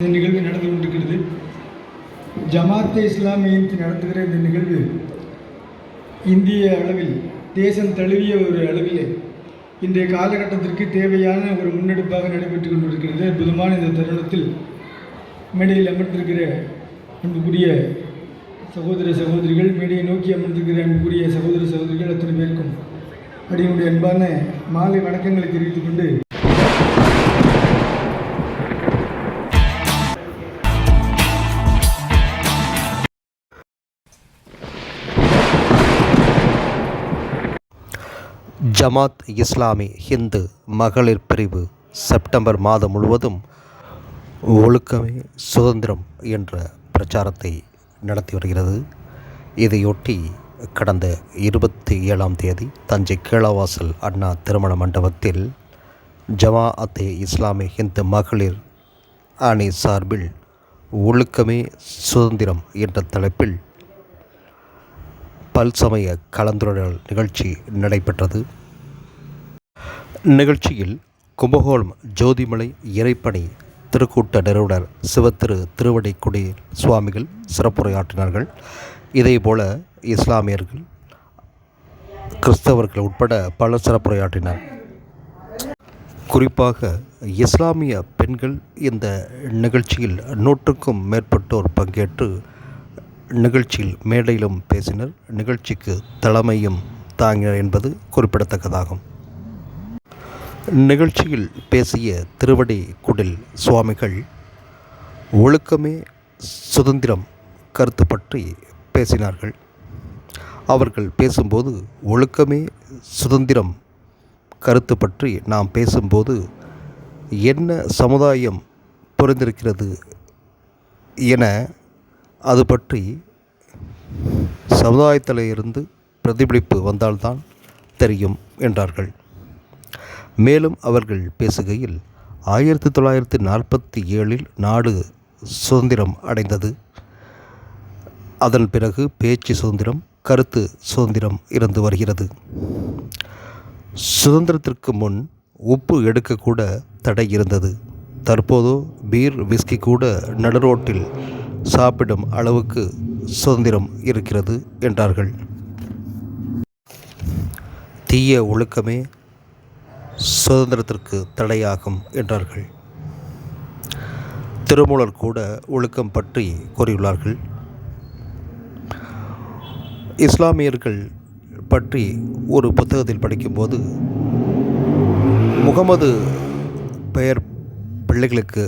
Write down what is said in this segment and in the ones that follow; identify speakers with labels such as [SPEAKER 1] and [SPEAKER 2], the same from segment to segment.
[SPEAKER 1] இந்த நிகழ்வு நடந்து கொண்டிருக்கிறது. ஜமாத்தே இஸ்லாமியத்தில் நடத்துகிற இந்த நிகழ்வு இந்திய அளவில் தேசம் தழுவிய ஒரு அளவிலே இன்றைய காலகட்டத்திற்கு தேவையான ஒரு முன்னெடுப்பாக நடைபெற்று கொண்டிருக்கிறது. அற்புதமான இந்த தருணத்தில் மேடையில் அமர்ந்திருக்கிற அன்புக்குரிய சகோதர சகோதரிகள் மேடையை நோக்கி அமர்ந்திருக்கிற அன்புக்குரிய சகோதர சகோதரிகள் அத்தனை பேருக்கும் அடியுடைய அன்பான மாலை வணக்கங்களை தெரிவித்துக் கொண்டு
[SPEAKER 2] ஜமாத் இஸ்லாமி ஹிந்து மகளிர் பிரிவு செப்டம்பர் மாதம் முழுவதும் ஒழுக்கமே சுதந்திரம் என்ற பிரச்சாரத்தை நடத்தி வருகிறது. இதையொட்டி கடந்த இருபத்தி ஏழாம் தேதி தஞ்சை கீழவாசல் அண்ணா திருமண மண்டபத்தில் ஜமா அத்தே இஸ்லாமி ஹிந்து மகளிர் அணி சார்பில் ஒழுக்கமே சுதந்திரம் என்ற தலைப்பில் பல்சமய கலந்துரையாடல் நிகழ்ச்சி நடைபெற்றது. நிகழ்ச்சியில் கும்பகோணம் ஜோதிமலை இறைப்பணி திருக்கூட்ட நிறுவனர் சிவத்திரு திருவடிக்குடி சுவாமிகள் சிறப்புரையாற்றினார்கள். இதேபோல இஸ்லாமியர்கள் கிறிஸ்தவர்கள் உட்பட பல சிறப்புரையாற்றினர். குறிப்பாக இஸ்லாமிய பெண்கள் இந்த நிகழ்ச்சியில் நூற்றுக்கும் மேற்பட்டோர் பங்கேற்று நிகழ்ச்சியில் மேடையிலும் பேசினர். நிகழ்ச்சிக்கு தலைமையும் தாங்கினர் என்பது குறிப்பிடத்தக்கதாகும். நிகழ்ச்சியில் பேசிய திருவடி குடில் சுவாமிகள் ஒழுக்கமே சுதந்திரம் கருத்து பற்றி பேசினார்கள். அவர்கள் பேசும்போது ஒழுக்கமே சுதந்திரம் கருத்து பற்றி நாம் பேசும்போது என்ன சமுதாயம் புரிந்திருக்கிறது என அது பற்றி சமுதாயத்தில் இருந்து பிரதிபலிப்பு வந்தால்தான் தெரியும் என்றார்கள். மேலும் அவர்கள் பேசுகையில் ஆயிரத்தி தொள்ளாயிரத்தி நாற்பத்தி ஏழில் நாடு சுதந்திரம் அடைந்தது. அதன் பிறகு பேச்சு சுதந்திரம் கருத்து சுதந்திரம் இருந்து வருகிறது. சுதந்திரத்திற்கு முன் உப்பு எடுக்கக்கூட தடை இருந்தது. தற்போதோ பீர் விஸ்கி கூட நடுரோட்டில் சாப்பிடும் அளவுக்கு சுதந்திரம் இருக்கிறது என்றார்கள். தீய ஒழுக்கமே சுதந்திரத்திற்கு தடையாகும் என்றார்கள். திருமூலர் கூட ஒழுக்கம் பற்றி கூறியுள்ளார்கள். இஸ்லாமியர்கள் பற்றி ஒரு புத்தகத்தில் படிக்கும்போது முகமது பெயர் பிள்ளைகளுக்கு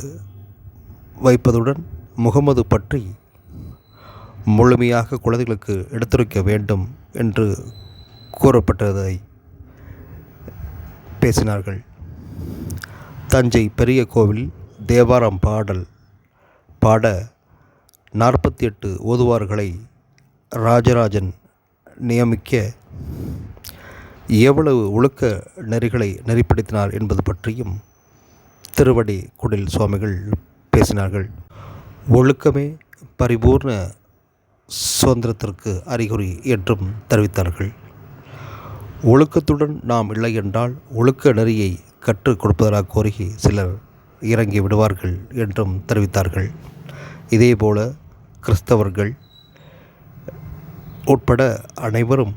[SPEAKER 2] வைப்பதுடன் முகமது பற்றி முழுமையாக குழந்தைகளுக்கு எடுத்துரைக்க வேண்டும் என்று கூறப்பட்டதை பேசினார்கள். தஞ்சை பெரிய கோவில் தேவாரம் பாடல் பாட நாற்பத்தி எட்டு ஓதுவார்களை ராஜராஜன் நியமிக்க எவ்வளவு ஒழுக்க நெறிகளை நெறிப்படுத்தினார் என்பது பற்றியும் திருவடி குடில் சுவாமிகள் பேசினார்கள். ஒழுக்கமே பரிபூர்ண சுதந்திரத்திற்கு அறிகுறி என்றும் தெரிவித்தார்கள். ஒழுக்கத்துடன் நாம் இல்லை என்றால் ஒழுக்க நெறியை கற்றுக் கொடுப்பதாக கோரி சிலர் இறங்கி விடுவார்கள் என்றும் தெரிவித்தார்கள். இதேபோல கிறிஸ்தவர்கள் உட்பட அனைவரும்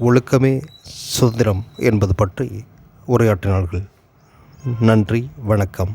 [SPEAKER 2] ஒழுக்கமே சுதந்திரம் என்பது பற்றி உரையாற்றினார்கள். நன்றி வணக்கம்.